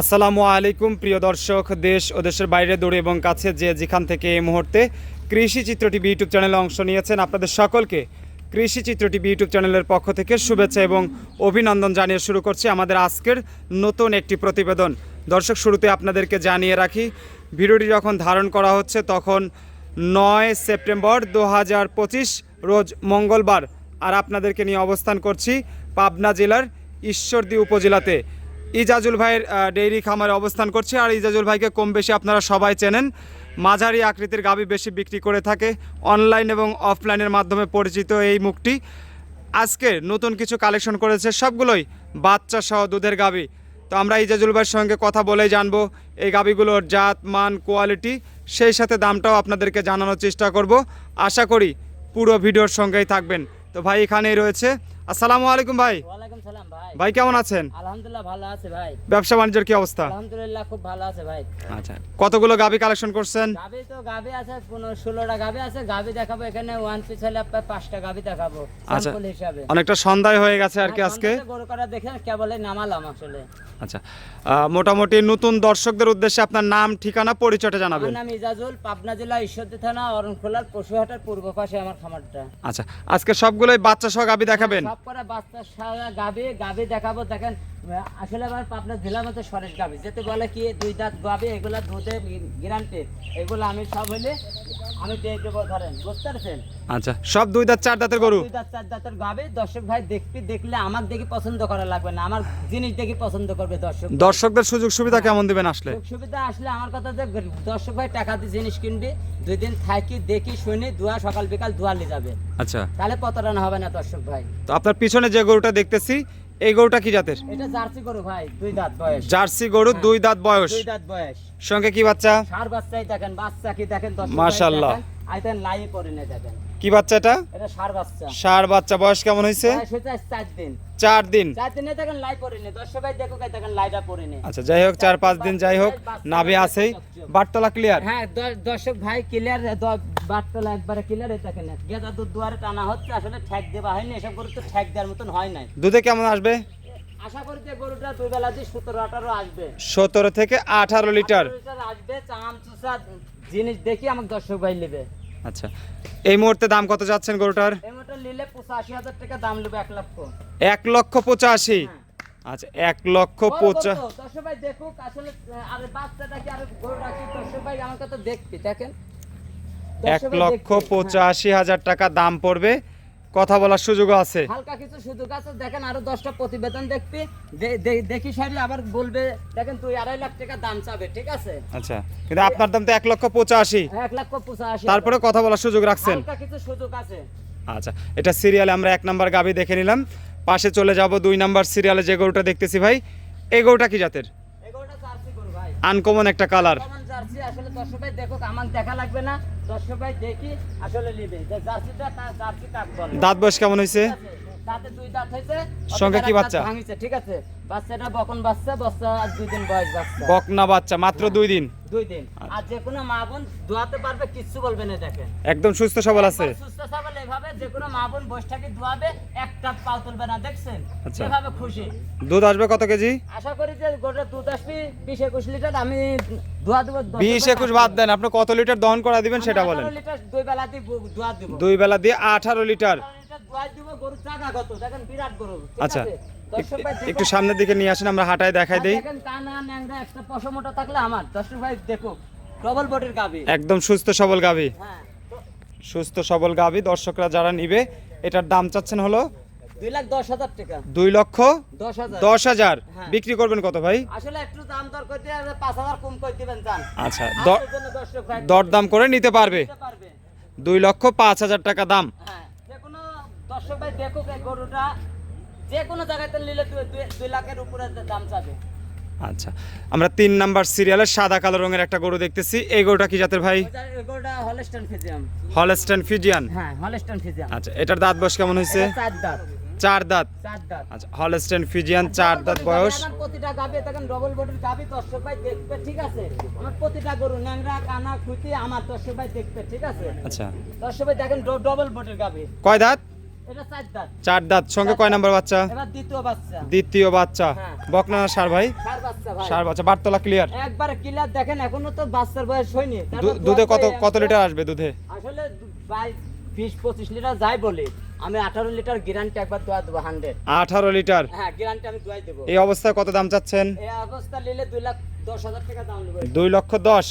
আসসালামু আলাইকুম, প্রিয় দর্শক, দেশ ও দেশের বাইরে দূরে এবং কাছে যে যেখান থেকে এই মুহূর্তে কৃষি চিত্র টিভি ইউটিউব চ্যানেলে অংশ নিয়েছেন আপনাদের সকলকে কৃষি চিত্র টিভি ইউটিউব চ্যানেলের পক্ষ থেকে শুভেচ্ছা এবং অভিনন্দন জানিয়ে শুরু করছি আমাদের আজকের নতুন একটি প্রতিবেদন। দর্শক, শুরুতে আপনাদেরকে জানিয়ে রাখি, ভিডিওটি যখন ধারণ করা হচ্ছে তখন নয় সেপ্টেম্বর দু হাজার পঁচিশ রোজ মঙ্গলবার। আর আপনাদেরকে নিয়ে অবস্থান করছি পাবনা জেলার ঈশ্বরদী উপজেলাতে। ইজাজুল ভাইয়ের ডেইরি খামারে অবস্থান করছে। আর ইজাজুল ভাইকে কম বেশি আপনারা সবাই চেনেন। মাঝারি আকৃতির গাভী বেশি বিক্রি করে থাকে। অনলাইন এবং অফলাইনের মাধ্যমে পরিচিত এই মুখটি। আজকে নতুন কিছু কালেকশন করেছে সবগুলোই বাচ্চা সহ দুধের গাভী তো আমরা ইজাজুল ভাইয়ের সঙ্গে কথা বলেই জানব এই গাভীগুলোর জাত, মান কোয়ালিটি সেই সাথে দামটাও আপনাদেরকে জানানোর চেষ্টা করব। আশা করি পুরো ভিডিওর সঙ্গেই থাকবেন। তো ভাই এখানেই রয়েছে। আসসালামু আলাইকুম ভাই। সালাম ভাই। ভাই কেমন আছেন? আলহামদুলিল্লাহ ভালো আছে ভাই। ব্যবসা বাণিজ্যের কি অবস্থা? আলহামদুলিল্লাহ খুব ভালো আছে ভাই। আচ্ছা। কতগুলো গাবি কালেকশন করছেন? গাবি তো গাবি আছে পনেরো ষোলোটা গাবি আছে গাবি দেখাবো এখানে ওয়ান পিস হলে আপনার পাঁচটা গাবি দেখাবো আচ্ছা। স্যাম্পল হিসাবে। অনেকটা সন্ধ্যায় হয়ে গেছে আর কি হ্যাঁ, আজকে। গরু করা দেখে কেবলই নামালাম আসলে। আচ্ছা। মোটামুটি নতুন দর্শকদের উদ্দেশ্যে আপনার নাম ঠিকানা পরিচয়টা আমার জানাবেন নাম ইজাজুল পাবনা জেলা ঈশ্বরদী থানা অরণখোলার পশুহাটের পূর্ব পাশে আমার খামারটা। আচ্ছা। আজকে সবগুলোই বাচ্চা সহ গাবি দেখাবেন? সব করে বাচ্চা সারা গাবি গাবি দেখাবো দেখেন আসলে আমার পাবনা জেলার মধ্যে সরেশ গাবি যেতে বলে কি দুই দাঁত গাবি এগুলা দুধে গ্যারান্টি এগুলো আমি সব হলে আমি দিয়ে দেবো ধরেন বুঝতে পারছেন? আচ্ছা সব দুই দাঁত চার দাঁতের গরু? দুই দাঁত চার দাঁতের গাবি দর্শক ভাই দেখবি দেখলে আমার দেখি পছন্দ করা লাগবে না। আমার জিনিস দেখি পছন্দ করবে দর্শক দর্শকদের সুযোগ সুবিধা কেমন দিবেন আসলে? সুযোগ সুবিধা আসলে আমার কথা যে দর্শক ভাই টাকা দিয়ে জিনিস কিনবি দুই দিন থাকি দেখি শুনি ধোয়া সকাল বিকাল নিয়ে যাবে। আচ্ছা। তাহলে প্রতারণা হবে না দর্শক ভাই। তো আপনার পিছনে যে গরুটা দেখতেছি এই গরুটা কি জাতের? এটা জার্সি করো ভাই দুই দাঁত বয়স। জার্সি গরু দুই দাঁত বয়স। দুই দাঁত বয়স। সঙ্গে কি বাচ্চা? সার বাচ্চাই দেখেন বাচ্চা কি দেখেন মাশাআল্লাহ। আইতেন লাই পরে নে দেখেন। কি বাচ্চা এটা? এটা সার বাচ্চা। সার বাচ্চা। বয়স কেমন চার দিন। চার দিন। দিনে দেখেন লাই পরে নে দর্শক ভাই দেখো দেখেন লাইটা পরে নে আচ্ছা যাই হোক চার পাঁচ দিন যাই হোক নাভি আছেই। বাটতলা ক্লিয়ার হ্যাঁ দর্শক ভাই ক্লিয়ার বাটতলা একবারে ক্লিয়ার দেখেন গেদা দুধ দুয়ারে টানা হচ্ছে আসলে ঠ্যাক দেওয়া হয়নি এসব গরু তো ঠ্যাক দেওয়ার মতন হয় নাই। দুধে কেমন আসবে? আশা করি যে গরুটা দুই বেলা দিয়ে সতেরো আঠারো আসবে। সতেরো থেকে আঠারো লিটার। আসবে চাম চুষা জিনিস দেখি আমাকে দর্শক ভাই নেবে। আচ্ছা। এই মুহূর্তে দাম কত যাচ্ছেন গরুটার? এই মতো নিলে পঁচাশি হাজার টাকা দাম নেবে এক লক্ষ। এক লক্ষ পঁচাশি। আচ্ছা এক লক্ষ পঁচা বলো দর্শক ভাই দেখুক আসলে আরে বাচ্চাটা কি আরে গরুটা কি দর্শক ভাই আমাকে তো দেখবি দেখেন। এক লক্ষ হ্যাঁ। পঁচাশি হাজার টাকা দাম পড়বে। কথা বলার সুযোগও আছে। হালকা কিছু সুযোগ আছে দেখেন আরও দশটা প্রতিবেদন দেখবি। দেখি সারি আবার বলবে দেখেন তুই আড়াই লাখ টাকা দাম চাবে ঠিক আছে? আচ্ছা কিন্তু আপনার দাম তো এক লক্ষ পঁচাশি। এক লাখ পঁচাশি। তারপরে কথা বলার সুযোগ রাখছেন। হালকা কিছু সুযোগ আছে। আচ্ছা এটা সিরিয়ালে আমরা এক নাম্বার গাবি দেখে নিলাম। পাশে চলে যাব দুই নাম্বার সিরিয়ালে যে গরুটা দেখতেছি ভাই। এই গরুটা কি জাতের? আনকমন একটা কালার আসলে দর্শক দেখুক আমার দেখা লাগবে না। দর্শক ভাই দেখি আসলে নিবে। যে জার্সিটা তার জার্সি কাক বলে। দাঁত বয়স কেমন হয়েছে? দাঁতে দুই দাঁত হয়েছে সঙ্গে কি বাচ্চা? ভাঙিছে ঠিক আছে? বাচ্চাটা বকন বাচ্চা বাচ্চা আর দুই দিন বয়স বাচ্চা। বকনা বাচ্চা মাত্র দুই দিন। দুই দিন। আর যে কোনো মা বোন দোয়াতে পারবে কিচ্ছু বলবে না দেখেন। একদম সুস্থ সবল আছে। সুস্থ সবল এভাবে যে কোনো মা বোন দোয়াবে একটা পাও তুলবে না দেখছেন? আচ্ছা। এভাবে খুশি। দুধ আসবে কত কেজি? আশা করি যে গোটা দুধ আসবি বিশ একুশ লিটার আমি দোয়া দেবো দশ বিশ একুশ বাদ দেন আপনি কত লিটার দহন করা দিবেন সেটা বলেন। লিটার দুই বেলা দিয়ে দোয়া দেবো। দুই বেলা দিয়ে আঠারো লিটার। আঠারো দোয়া দিব গরু কত দেখেন বিরাট গরু আচ্ছা। একটু সামনের দিকে নিয়ে আসেন আমরা হাঁটায় দেখাই দেই। একদম সুস্থ সবল গাভী। হ্যাঁ। সুস্থ সবল গাভী দর্শকরা যারা নিবে এটার দাম চাচ্ছেন হলো দুই দশ হাজার লক্ষ দশ হাজার। হ্যাঁ। বিক্রি করবেন কত ভাই? আচ্ছা দরদাম করে নিতে পারবে। দুই লক্ষ পাঁচ হাজার টাকা দাম। হ্যাঁ দর্শক ভাই দেখুক এই গরুটা। যে কোনো জায়গাতে নিলে দুই- লাখের উপরে দাম চাবে। আচ্ছা আমরা তিন নাম্বার সিরিয়ালের সাদা কালো রঙের একটা গরু দেখতেছি। এই গরুটা কি জাতের ভাই? গরুটা হলস্টেন ফিজিয়ান হ্যাঁ আচ্ছা এটার দাঁত বয়স কেমন হয়েছে? চার দাঁত। চার দাঁত? আচ্ছা হলস্টেন ফিজিয়ান চার দাঁত বয়স। প্রতিটা গাবে দেখেন ডবল বডির গাবি? দর্শক ভাই দেখবে ঠিক আছে? আমার প্রতিটা গরু ন্যাংরা কানা খুঁটি আমার দর্শক ভাই দেখবে ঠিক আছে? আচ্ছা। দর্শক ভাই দেখেন ডবল বডির গাবি। কয় দাঁত? চার দাঁত। সঙ্গে কয় নাম্বার বাচ্চা? দ্বিতীয় বাচ্চা। বকনা সার ভাই? সার বাচ্চা বারতলা ক্লিয়ার একবারে ক্লিয়ার দেখেন এখনও তো বাচ্চার বয়স হয়নি। দুধে কত কত লিটার আসবে দুধে? আসলে বিশ পঁচিশ লিটার যাই বলি। আমি আঠারো লিটার গ্যারান্টি একবার দোয়া দেবো হান্ড্রেড আঠারো লিটার হ্যাঁ গ্যারান্টি আমি দোয়াই দেবো। এই অবস্থায় কত দাম চাচ্ছেন? এই অবস্থা নিলে দুই লাখ দশ হাজার টাকা দাম নেব। দুই লক্ষ দশ।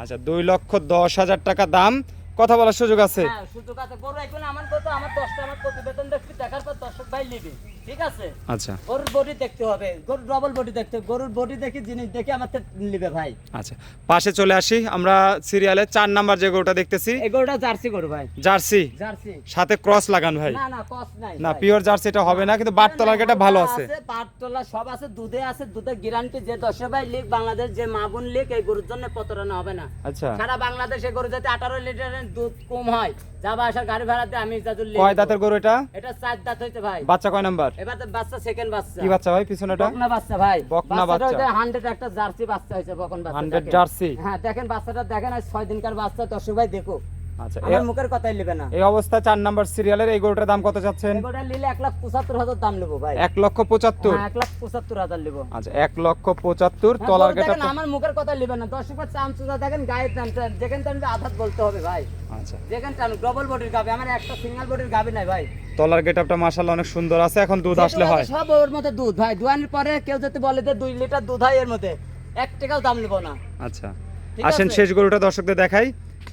আচ্ছা দুই লক্ষ দশ হাজার টাকা দাম। কথা বলার সুযোগ আছে। হ্যাঁ সুযোগ আছে। বড় এখন আমার কথা আমার দশটা, আমার প্রতিবেদন দেখবি, দেখার পর দর্শক ভাই নিবি। ঠিক আছে? আচ্ছা। গরুর বডি দেখতে হবে। গরুর ডবল বডি দেখতে গরুর বডি দেখি জিনিস দেখে থেকে নিবে ভাই। আচ্ছা পাশে চলে আসি। আমরা সিরিয়ালে চার নাম্বার যে গরুটা দেখতেছি। এই গরুটা জার্সি গরু ভাই। জার্সি? জার্সি। সাথে ক্রস লাগান ভাই। না না কস নাই না পিওর জার্সি এটা হবে না কিন্তু বারতলার এটা ভালো আছে। পাটতলা সব আছে দুধে আছে দুধের গ্যারান্টি যে দশ ভাই লিখ বাংলাদেশ যে মাগুন লিখ এই গরুর জন্য প্রতারণা হবে না। আচ্ছা। সারা বাংলাদেশে গরু যাতে আঠারো লিটারের দুধ কম হয় যাবা আসার গাড়ি ভাড়াতে আমি যাদের কয় দাঁতের গরু এটা? এটা চার দাঁত হইতে ভাই। বাচ্চা কয় নাম্বার? এবার বাচ্চা সেকেন্ড বাচ্চা কি বাচ্চা ভাই পিছনেটা বকনা বাচ্চা ভাই বকনা বাচ্চা। হান্ড্রেড একটা জার্সি বাচ্চা হয়েছে বকন বাচ্চা 100 দেখেন। জার্সি? হ্যাঁ দেখেন বাচ্চাটা দেখেন ছয় দিনকার বাচ্চা দর্শক ভাই দেখো আচ্ছা আমার মুখের কথাই নেবে না। এই অবস্থায় চার নাম্বার সিরিয়ালের এই গরুটার দাম কত চাচ্ছেন? এগুলো নিলে এক লাখ পঁচাত্তর হাজার দাম নেব ভাই। এক লক্ষ পঁচাত্তর? হ্যাঁ এক লাখ পঁচাত্তর হাজার নেব। আচ্ছা এক লক্ষ পঁচাত্তর হ্যাঁ, তলার গরু গেটা আমার মুখের কথা নেবেন না। দর্শক ভাই চাম দেখেন গায়ের টান টান টানবে আধাত বলতে হবে ভাই। আচ্ছা। যেখানে টান ডবল বডির গাবে আমার একটা সিঙ্গেল বডির গাবে নাই ভাই। তলার গেটআপটা মাশাআল্লাহ অনেক সুন্দর আছে এখন দুধ আসলে হয়। সব ওর মধ্যে দুধ ভাই দুয়ানির পরে কেউ যদি বলে যে দুই লিটার দুধ হয় এর মধ্যে এক টাকাও দাম নেব না। আচ্ছা। আসেন শেষ গরুটা দর্শকদের দেখাই।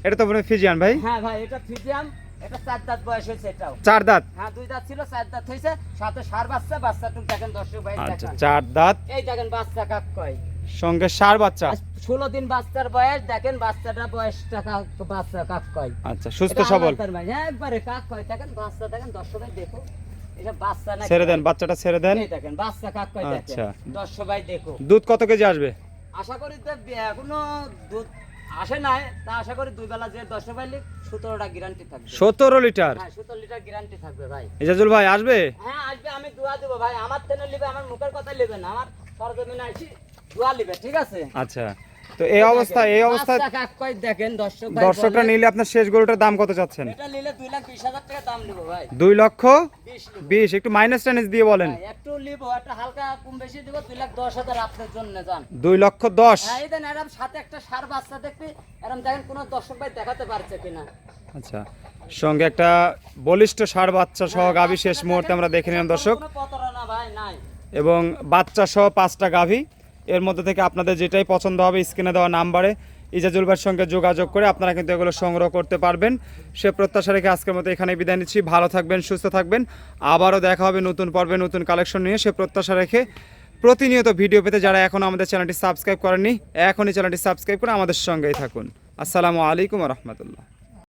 এটা তো মনে ফিজিয়ান ভাই? হ্যাঁ ভাই এটা ফিজিয়াম এটা চার দাঁত বয়স হয়েছে এটাও। চার দাঁত? হ্যাঁ দুই দাঁত ছিল চার দাঁত হয়েছে সাথে সার বাচ্চা বাচ্চাটুক দেখেন দর্শক ভাই আচ্ছা চার দাঁত। এই দেখেন বাচ্চা কাক কয়। সঙ্গে সার বাচ্চা? ষোলো দিন বাচ্চার বয়স দেখেন বাচ্চাটা বয়সটা বাচ্চা কাক কয়। আচ্ছা সুস্থ সবল। হ্যাঁ একবারে কাক কয়। দেখেন বাচ্চা দেখেন দর্শক ভাই দেখো। না ছেড়ে দেন বাচ্চাটা ছেড়ে দেন। এই দেখেন বাচ্চা কাক কয় আচ্ছা। দেখেন দর্শক ভাই দেখো। দুধ কত কেজি আসবে? আশা করি এখনও দুধ আসে নাই তা আশা করি দুই বেলা যে দশ পাইলে সতেরোটা গ্যারান্টি থাকবে। সতেরো লিটার? হ্যাঁ সতেরো লিটার গ্যারান্টি থাকবে ভাই। ইজাজুল ভাই আসবে? হ্যাঁ আসবে আমি দোয়া দেবো ভাই। আমার তেনে নেবে আমার মুখের কথা নেবে না আমার সরজমিনে আসি দোয়া নেবে ঠিক আছে? আচ্ছা। তো এই অবস্থা এই দেখেন দর্শকরা নিলে আপনার শেষ গরুটার দাম কত চাচ্ছেন? দুই লক্ষ বিশ একটু মাইনাস টাইনাস দিয়ে বলেন। দুই লক্ষ দশ। হ্যাঁ সাথে একটা সার বাচ্চা দেখবি দেখেন কোনো দর্শক ভাই দেখাতে পারছে কিনা। আচ্ছা সঙ্গে একটা বলিষ্ঠ সার বাচ্চা সহ গাভী শেষ মুহূর্তে আমরা দেখে নিলাম দর্শক। এবং বাচ্চা সহ পাঁচটা গাভী। এর মধ্যে থেকে আপনাদের যেটাই পছন্দ হবে স্ক্রিনে দেওয়া নাম্বারে ইজাজুল ভাইয়ের সঙ্গে যোগাযোগ করে আপনারা কিন্তু এগুলো সংগ্রহ করতে পারবেন। সে প্রত্যাশা রেখে আজকের মতো এখানে বিদায় নিচ্ছি। ভালো থাকবেন, সুস্থ থাকবেন। আবারও দেখা হবে নতুন পর্বে নতুন কালেকশন নিয়ে। সে প্রত্যাশা রেখে প্রতিনিয়ত ভিডিও পেতে যারা এখনও আমাদের চ্যানেলটি সাবস্ক্রাইব করেননি, এখনই চ্যানেলটি সাবস্ক্রাইব করে আমাদের সঙ্গেই থাকুন। আসসালামু আলাইকুম রহমতুল্লাহ।